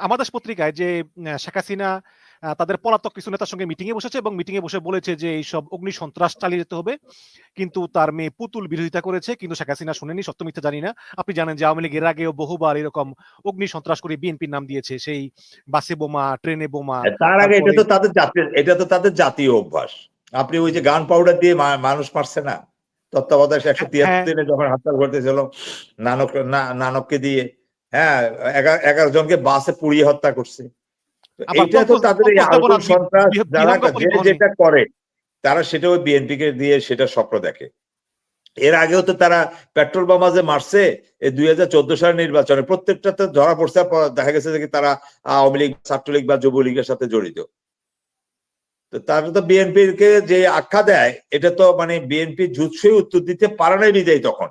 আমাদের পত্রিকায় যে শেখ হাসিনা তাদের পলাতক কিছু নেতার সঙ্গে মিটিং এ বসেছে এবং মিটিং এ বসে বলেছে যে এইসব অগ্নি সন্ত্রাস চালিয়ে যেতে হবে। কিন্তু তার মেয়ে পুতুল বিরোধিতা করেছে। কিন্তু শেখ হাসিনা শুনেনি সত্য মিথ্যা জানি না। আপনি জানেন যে আওয়ামী লীগ এর আগেও বহুবার এরকম অগ্নি সন্ত্রাস করে বিএনপির নাম দিয়েছে। সেই বাসে বোমা, ট্রেনে বোমা। তার আগে এটা তো তাদের জাতীয় এটা তো তাদের জাতীয় অভ্যাস। আপনি ওই যে গান পাউডার দিয়ে মানুষ মারছে না? তত্ত্বাবধায়ক হ্যাঁ, ১৭৩ হ্যাঁ। দিনে যখন হরতাল করতেছিল নানক নানককে দিয়ে হ্যাঁ, এগা ১১ জনকে বাসে পুড়িয়ে হত্যা করছে। তো এইটা তো তাদের সন্ত্রাস যারা। যেটা করে তারা সেটাও বিএনপি কে দিয়ে সেটা স্বপ্ন দেখে। এর আগেও তো তারা পেট্রোল বোমা যে মারছে এই ২০১৪ সালের নির্বাচনে প্রত্যেকটাতে ধরা পড়ছে দেখা গেছে যে তারা আওয়ামী লীগ, ছাত্রলীগ বা যুবলীগের সাথে জড়িত। তো তারা তো বিএনপির কে যে আখ্যা দেয় এটা তো মানে বিএনপি জুৎসই উত্তর দিতে পারে নাই বিদায় তখন।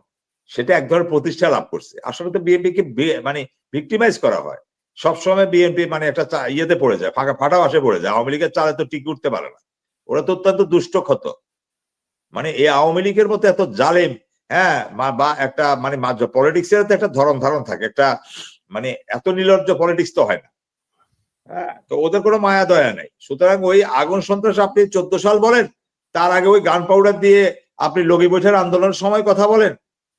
সেটা এক ধরনের প্রতিষ্ঠা লাভ করছে। আসলে তো বিএনপি কে মানে ভিক্টিমাইজ করা হয়। সবসময় বিএনপি মানে একটা ইয়েতে পড়ে যায়, ফাঁকা ফাটা বাসে পড়ে যায়। আওয়ামী লীগের চালে তো টিকে উঠতে পারে না। ওরা তো অত্যন্ত দুষ্ট ক্ষত। মানে এই আওয়ামী লীগের মতো এত জালেম হ্যাঁ, বা একটা মানে পলিটিক্স এর একটা ধরন ধারণ থাকে। একটা মানে এত নির্লজ্জ পলিটিক্স তো হয় না। হ্যাঁ, তো ওদের কোনো মায়া দয়া নাই। সুতরাং ওই আগুন সন্ত্রাস আপনি ১৪ সাল বলেন, তার আগে ওই গান পাউডার দিয়ে আপনি লগি বৈঠার আন্দোলনের সময় কথা বলেন।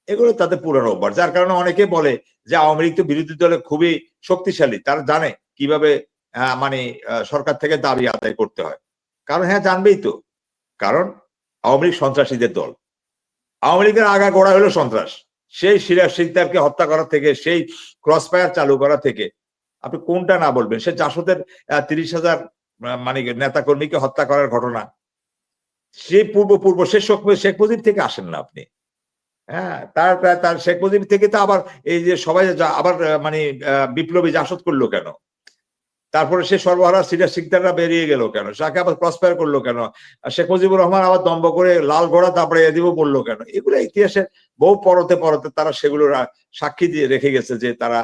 এগুলো তাদের পুরানো অভ্যাস। যার কারণে অনেকে বলে যে আওয়ামী লীগ তো বিরোধী দলে খুবই শক্তিশালী। তারা জানে কীভাবে মানে সরকার থেকে দাবি আদায় করতে হয়। কারণ হ্যাঁ, জানবেই তো। কারণ আওয়ামী লীগ সন্ত্রাসীদের দল। আওয়ামী লীগের আগা গোড়া হলো সন্ত্রাস। সেই সিরাজ শিকদারকে হত্যা করা থেকে, সেই ক্রস ফায়ার চালু করা থেকে আপনি কোনটা না বলবেন? সে জাসদের ৩০,০০০ মা মানে নেতাকর্মীকে হত্যা করার ঘটনা। সেই পূর্ব, পূর্ব সে শেখ মুজিব থেকে আসেন না আপনি। হ্যাঁ, তার তার শেখ মুজিব থেকে তো আবার এই যে সবাই আবার মানে বিপ্লবী জাসদ করল কেন? তারপরে সে সর্বহারা সিরাজ শিকদাররা বেরিয়ে গেল কেন? তাকে আবার ক্রস ফায়ার করল কেন? শেখ মুজিবুর রহমান আবার দম্ভ করে লাল ঘোড়া তারপরে এ দিব বলল কেন? এগুলো ইতিহাসের বহু পরতে, পরতে তারা সেগুলোর আ সাক্ষী দিয়ে রেখে গেছে যে তারা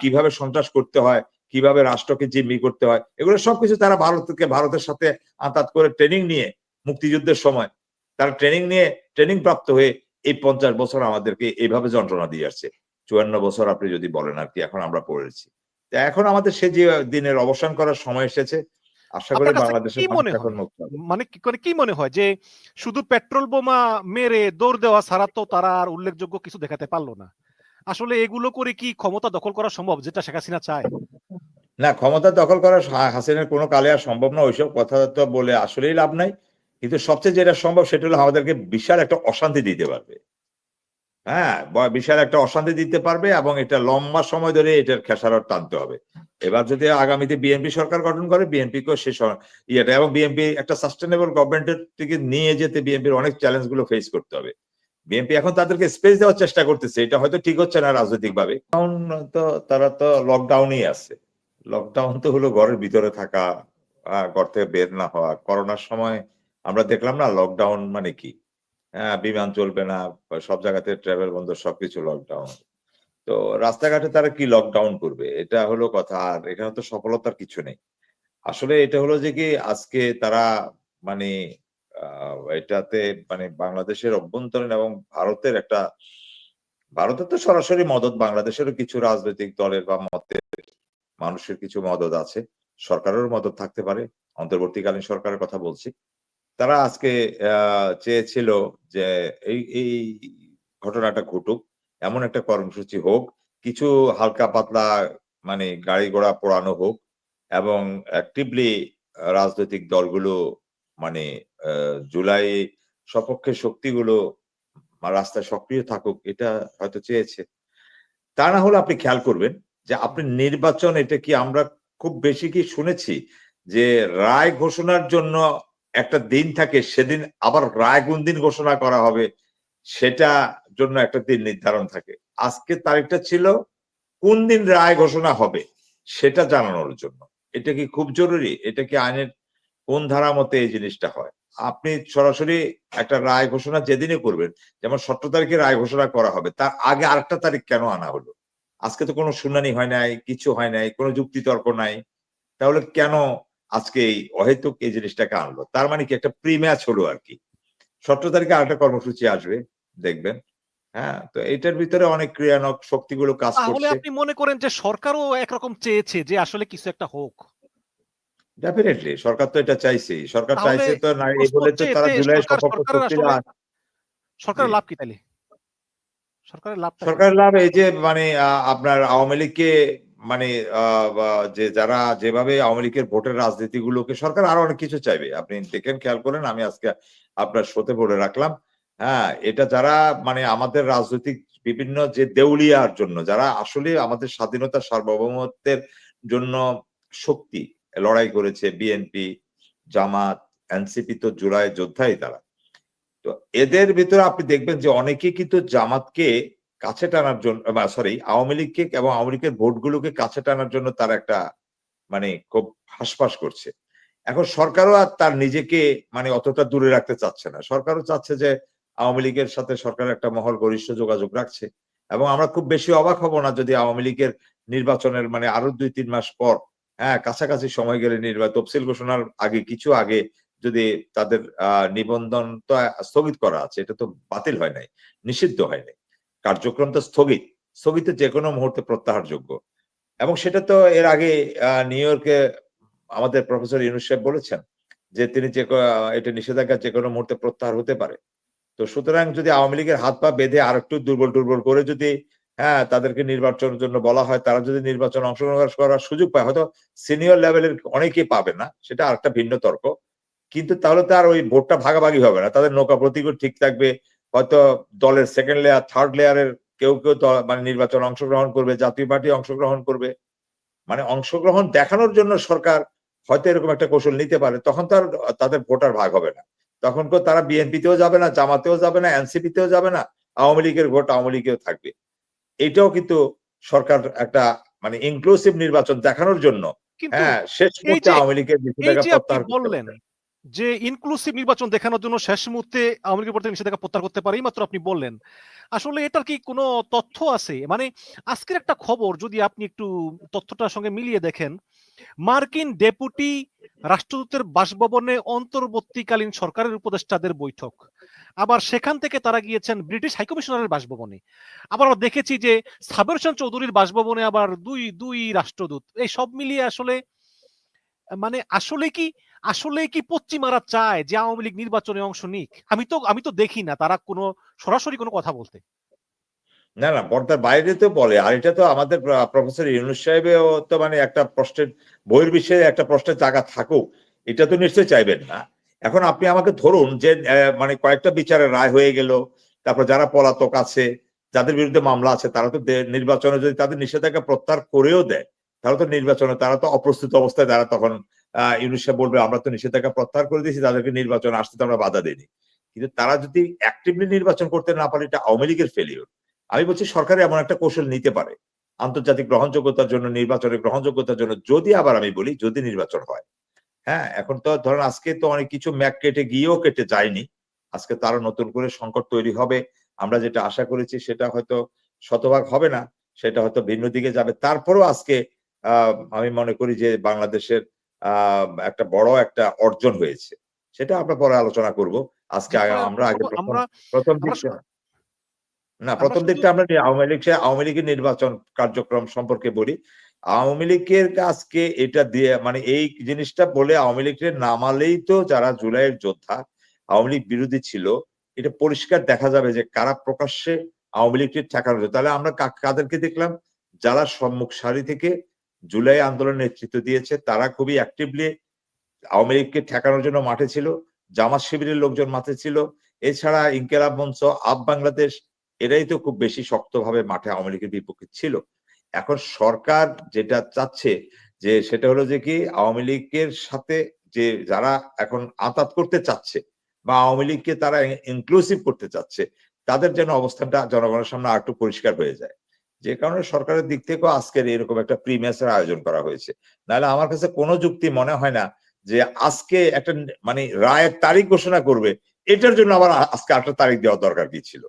কীভাবে সন্ত্রাস করতে হয়, কীভাবে রাষ্ট্রকে জিম্মি করতে হয়। এগুলো সবকিছু তারা ভারতকে ভারতের সাথে আঁতাত করে ট্রেনিং নিয়ে মুক্তিযুদ্ধের সময় তারা ট্রেনিং নিয়ে ট্রেনিং প্রাপ্ত হয়ে এই ৫০ বছর আমাদেরকে এভাবে যন্ত্রণা দিয়ে আসছে। ৫৪ বছর আপনি যদি বলেন আরকি এখন আমরা পড়েছি। এখন আমাদের সে যে দিনের অবসান করার সময় এসেছে। আশা করি বাংলাদেশের মনে কি করে কি মনে হয় যে শুধু পেট্রোল বোমা মেরে দৌড় দেওয়া ছাড়া তো তারা আর উল্লেখযোগ্য কিছু দেখাতে পারল না। আসলে এগুলো করে কি ক্ষমতা দখল করা সম্ভব যেটা শেখ হাসিনা চায়? না ক্ষমতা দখল করা হাসিনের কোনো কালে আর সম্ভব না। ওইসব কথা তো বলে আসলেই লাভ নাই। কিন্তু সবচেয়ে যেটা সম্ভব সেটা হলো আমাদেরকে বিশাল একটা অশান্তি দিতে পারবে। হ্যাঁ, বিশাল একটা অশান্তি দিতে পারবে এবং এটা লম্বা সময় ধরে এটার খেসারত টানতে হবে। এবার যদি আগামীতে বিএনপি সরকার গঠন করে বিএনপি বিএনপিকেও সে ইয়েটা এবং বিএনপি একটা সাস্টেইনেবল গভর্নমেন্ট এর থেকে নিয়ে যেতে বিএনপির অনেক চ্যালেঞ্জগুলো ফেস করতে হবে। বিএনপি এখন তাদেরকে স্পেস দেওয়ার চেষ্টা করতেছে। এটা হয়তো ঠিক হচ্ছে না রাজনৈতিকভাবে। কারণ তো তারা তো লকডাউনেই আছে। লকডাউন তো হলো ঘরের ভিতরে থাকা, ঘর থেকে বের না হওয়া। করোনার সময় আমরা দেখলাম না লকডাউন মানে কি? হ্যাঁ, বিমান চলবে না, সব জায়গাতে ট্রাভেল বন্ধ, সবকিছু লকডাউন। তো রাস্তাঘাটে তারা কি লকডাউন করবে? এটা হলো কথা। আর এখানে তো সফলতার কিছু নেই। আসলে এটা হলো যে কি আজকে তারা মানে এটাতে মানে বাংলাদেশের অভ্যন্তরীণ এবং ভারতের একটা ভারতের তো সরাসরি মদত বাংলাদেশেরও কিছু রাজনৈতিক দলের বা মতের মানুষের কিছু মদত আছে। সরকারেরও মদত থাকতে পারে। অন্তর্বর্তীকালীন সরকারের কথা বলছি। তারা আজকে চেয়েছিল যে এই এই ঘটনাটা ঘটুক। এমন একটা কর্মসূচি হোক। কিছু হালকা পাতলা মানে গাড়ি ঘোড়া পোড়ানো হোক এবং অ্যাক্টিভলি রাজনৈতিক দলগুলো মানে জুলাই সপক্ষে শক্তিগুলো রাস্তায় সক্রিয় থাকুক, এটা হয়তো চেয়েছে। তা না হলে আপনি খেয়াল করবেন যে আপনি নির্বাচন, এটা কি আমরা খুব বেশি কি শুনেছি যে রায় ঘোষণার জন্য একটা দিন থাকে সেদিন আবার রায় কোন দিন ঘোষণা করা হবে সেটা জন্য একটা দিন নির্ধারণ থাকে। আজকের তারিখটা ছিল কোন দিন রায় ঘোষণা হবে সেটা জানানোর জন্য। এটা কি খুব জরুরি? এটা কি আইনের কোন ধারা মতে এই জিনিসটা হয়? আপনি সরাসরি একটা রায় ঘোষণা যেদিনই করবেন, যেমন ১৭ তারিখে রায় ঘোষণা করা হবে। তার আগে আরেকটা তারিখ কেন আনা হলো? আজকে তো কোনো শুনানি হয় নাই, কিছু হয় নাই, কোনো যুক্তিতর্ক নাই। তাহলে কেন আজকে এই অহেতুক এই জিনিসটাকে আনলো? তার মানে কি একটা প্রি ম্যাচ হলো আরকি। ১৭ তারিখে আরেকটা কর্মসূচি আসবে দেখবেন। হ্যাঁ তো এটার ভিতরে অনেক ক্রিয়ানক শক্তিগুলো কাজ তাহলে করছে আপনি মনে করেন যে সরকারও একরকম চেয়েছে যে আসলে কিছু একটা হোক ডেফিনেটলি সরকার তো এটা চাইছেই সরকার চাইছে তো না এই বলে তো তারা জুলাই সরকার-। লাভ কি তাহলে সরকারের লাভ সরকারের লাভ এই যে মানে আপনার আওয়ামী লীগকে মানে যে যারা যেভাবে আওয়ামী লীগের ভোটের রাজনীতিগুলোকে সরকার আরও অনেক কিছু চাইবে। আপনি দেখেন, খেয়াল করেন, আমি আজকে আপনার শোতে বলে রাখলাম। হ্যাঁ এটা যারা মানে আমাদের রাজনৈতিক বিভিন্ন যে দেউলিয়ার জন্য, যারা আসলে আমাদের স্বাধীনতা সার্বভৌমত্বের জন্য শক্তি লড়াই করেছে, বিএনপি, জামাত, এনসিপি তো জুলাই যোদ্ধাই তারা। তো এদের ভিতরে আপনি দেখবেন যে অনেকে কিন্তু জামাতকে কাছে টানার জন্য সরি আওয়ামী লীগকে এবং আওয়ামী লীগের ভোটগুলোকে কাছে টানার জন্য তার একটা মানে খুব হাসপাস করছে। এখন সরকারও আর তার নিজেকে মানে অতটা দূরে রাখতে চাচ্ছে না। সরকারও চাচ্ছে যে আওয়ামী লীগের সাথে সরকার একটা মহল গরিষ্ঠ যোগাযোগ রাখছে এবং আমরা খুব বেশি অবাক হব না যদি আওয়ামী লীগের নির্বাচনের মানে আরও দুই, তিন মাস পর হ্যাঁ কাছাকাছি সময় গেলে নির্বাচন, তফসিল ঘোষণার আগে, কিছু আগে যদি তাদের, আহ, নিবন্ধন তো স্থগিত করা আছে, এটা তো বাতিল হয় নাই, নিষিদ্ধ হয় নাই। কার্যক্রম তো স্থগিত স্থগিত যে কোনো মুহূর্তে প্রত্যাহারযোগ্য। এবং সেটা তো এর আগে নিউ ইয়র্কে আমাদের প্রফেসর ইউনুস সাহেব বলেছেন যে তিনি যে এটা নিষেধাজ্ঞা যে কোনো মুহূর্তে প্রত্যাহার হতে পারে। তো সুতরাং যদি আওয়ামী লীগের হাত পা বেঁধে আর একটু দুর্বল দুর্বল করে যদি হ্যাঁ তাদেরকে নির্বাচনের জন্য বলা হয়, তারা যদি নির্বাচন অংশগ্রহণ করার সুযোগ পায়, হয়তো সিনিয়র লেভেলের অনেকেই পাবে না, সেটা আরেকটা ভিন্ন তর্ক। কিন্তু তাহলে তো আর ওই ভোটটা ভাগাভাগি হবে না, তাদের নৌকা প্রতীকও ঠিক থাকবে হয়তো দলের সেকেন্ড লেয়ার থার্ড লেয়ারের কেউ কেউ মানে নির্বাচন অংশগ্রহণ করবে জাতীয় পার্টি অংশগ্রহণ করবে। মানে অংশগ্রহণ দেখানোর জন্য সরকার হয়তো এরকম একটা কৌশল নিতে পারে তখন তো আর তাদের ভোটার ভাগ হবে না। তখন তো তারা বিএনপিতেও যাবে না জামাতেও যাবে না এনসিপিতেও যাবে না আওয়ামী লীগের ভোট আওয়ামী লীগেও থাকবে। এটাও কিন্তু সরকার একটা মানে ইনক্লুসিভ নির্বাচন দেখানোর জন্য হ্যাঁ শেষ মুহূর্তে আওয়ামী লীগের বললেন। যে ইনক্লুসিভ নির্বাচন দেখানোর জন্য শেষ মুহূর্তে আওয়ামী লীগের প্রতি নিষেধাজ্ঞা প্রত্যাহার করতে পারে, মাত্র আপনি বললেন। আসলে এটার কি কোনো তথ্য আছে? মানে আজকের একটা খবর যদি আপনি একটু তথ্যটার সঙ্গে মিলিয়ে দেখেন, মার্কিন ডেপুটি রাষ্ট্রদূতের বাসভবনে অন্তর্বর্তীকালীন সরকারের উপদেষ্টাদের বৈঠক। আবার সেখান থেকে তারা গিয়েছেন ব্রিটিশ হাইকমিশনারের বাসভবনে। আবার দেখেছি যে সাবের হোসেন চৌধুরীর বাসভবনে আবার দুই দুই রাষ্ট্রদূত। এই সব মিলিয়ে আসলে মানে আসলে কি আসলে কি পশ্চিমারা চায় যে আওয়ামী লীগ নির্বাচনে অংশ নিক? আমি তো আমি তো দেখি না তারা কোনো, সরাসরি কোনো কথা বলতে। না না, পর্দার বাইরে তো বলে। আর এটা তো আমাদের প্রফেসর ইউনুস সাহেবেও তো মানে একটা প্রশ্নের বইয়ের বিষয়ে একটা প্রশ্নের জায়গা থাকুক, এটা তো নিশ্চয়ই চাইবেন না। এখন আপনি আমাকে ধরুন যে মানে কয়েকটা বিচারের রায় হয়ে গেল, তারপর যারা পলাতক আছে, যাদের বিরুদ্ধে মামলা আছে, তারা তো নির্বাচনে যদি তাদের নিষেধাজ্ঞা প্রত্যাহার করেও দেয় তাহলে তো নির্বাচনে, তারা তো অপ্রস্তুত অবস্থায়, তারা তখন ইউনুস বলবে, আমরা তো নিষেধাজ্ঞা প্রত্যাহার করে দিয়েছি, তাদেরকে নির্বাচন আসতে তো আমরা বাধা দিইনি। কিন্তু তারা যদি অ্যাক্টিভলি নির্বাচন করতে না পারে, এটা আওয়ামী লীগের ফেলিওর আমি বলছি, সরকার এমন একটা কৌশল নিতে পারে, আন্তর্জাতিক গ্রহণযোগ্যতার জন্য নির্বাচনের গ্রহণযোগ্যতার জন্য, যদি আবার আমি বলি, যদি নির্বাচন হয়। হ্যাঁ এখন তো ধরেন আজকে তো অনেক কিছু ম্যাক কেটে গিয়েও কেটে যায়নি। আজকে তো আরও নতুন করে সংকট তৈরি হবে। আমরা যেটা আশা করেছি, সেটা হয়তো শতভাগ হবে না, সেটা হয়তো ভিন্ন দিকে যাবে। তারপরেও আজকে আমি মনে করি যে বাংলাদেশের একটা বড় একটা অর্জন হয়েছে। সেটা আমরা পরে আলোচনা করব। আজকে আমরা আগে প্রথম না প্রথম দিকটা আমরা আওয়ামী লীগ আওয়ামী লীগের নির্বাচন কার্যক্রম সম্পর্কে বলি। আওয়ামী লীগের কাছকে এটা দিয়ে মানে এই জিনিসটা বলে আওয়ামী লীগের নামালেই তো যারা জুলাইয়ের যোদ্ধা আওয়ামী লীগ বিরোধী ছিল এটা পরিষ্কার দেখা যাবে যে কারা প্রকাশ্যে আওয়ামী লীগকে ঠেকানো। তাহলে আমরা কাদেরকে দেখলাম? যারা সম্মুখ সারি থেকে জুলাই আন্দোলন নেতৃত্ব দিয়েছে, তারা খুবই অ্যাক্টিভলি আওয়ামী লীগকে ঠেকানোর জন্য মাঠে ছিল, জামাত শিবিরের লোকজন মাঠে ছিল। এছাড়া ইনকেলাব মঞ্চ, আপ বাংলাদেশ, এরাই তো খুব বেশি শক্তভাবে মাঠে আওয়ামী লীগের বিপক্ষে ছিল। এখন সরকার যেটা চাচ্ছে যে সেটা হলো যে কি, আওয়ামী লীগের সাথে যে যারা এখন আতাত করতে চাচ্ছে বা আওয়ামী লীগকে তারা ইনক্লুসিভ করতে চাচ্ছে, তাদের যেন অবস্থানটা জনগণের সামনে আর একটু পরিষ্কার হয়ে যায়। যে কারণে সরকারের দিক থেকেও আজকের এরকম একটা প্রি ম্যাচের আয়োজন করা হয়েছে। নাহলে আমার কাছে কোনো যুক্তি মনে হয় না যে আজকে একটা মানে রায়ের তারিখ ঘোষণা করবে, এটার জন্য আবার আজকে আটটা তারিখ দেওয়া দরকার কি ছিল?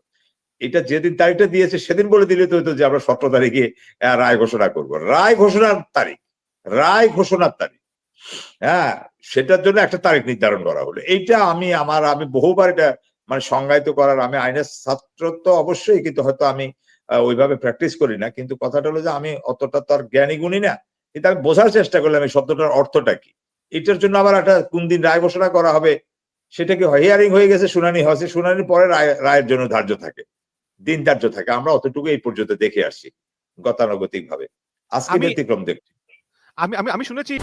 এটা যেদিন তারিখটা দিয়েছে সেদিন বলে দিলে তো হতো যে আমরা সতেরো তারিখে রায় ঘোষণা করব। রায় ঘোষণার তারিখ, রায় ঘোষণার তারিখ হ্যাঁ সেটার জন্য একটা তারিখ নির্ধারণ করা হলো। এইটা আমি আমার, আমি বহুবার এটা মানে সংজ্ঞায়িত করার, আমি আইনের ছাত্র তো অবশ্যই, কিন্তু হয়তো আমি ওইভাবে প্র্যাকটিস করি না। কিন্তু কথাটা হলো যে আমি অতটা তো আর জ্ঞানী গুণী না। কিন্তু আমি বোঝার চেষ্টা করলাম এই শব্দটার অর্থটা কি। এটার জন্য আবার একটা কোন দিন রায় ঘোষণা করা হবে সেটা কি হিয়ারিং হয়ে গেছে শুনানি হয়েছে। শুনানির পরে রায় রায়ের জন্য ধার্য থাকে। দিন ধার্য থাকে। আমরা অতটুকু এই পর্যন্ত দেখে আসছি গতানুগতিক ভাবে আজকে ব্যতিক্রম দেখছি। আমি আমি আমি শুনেছি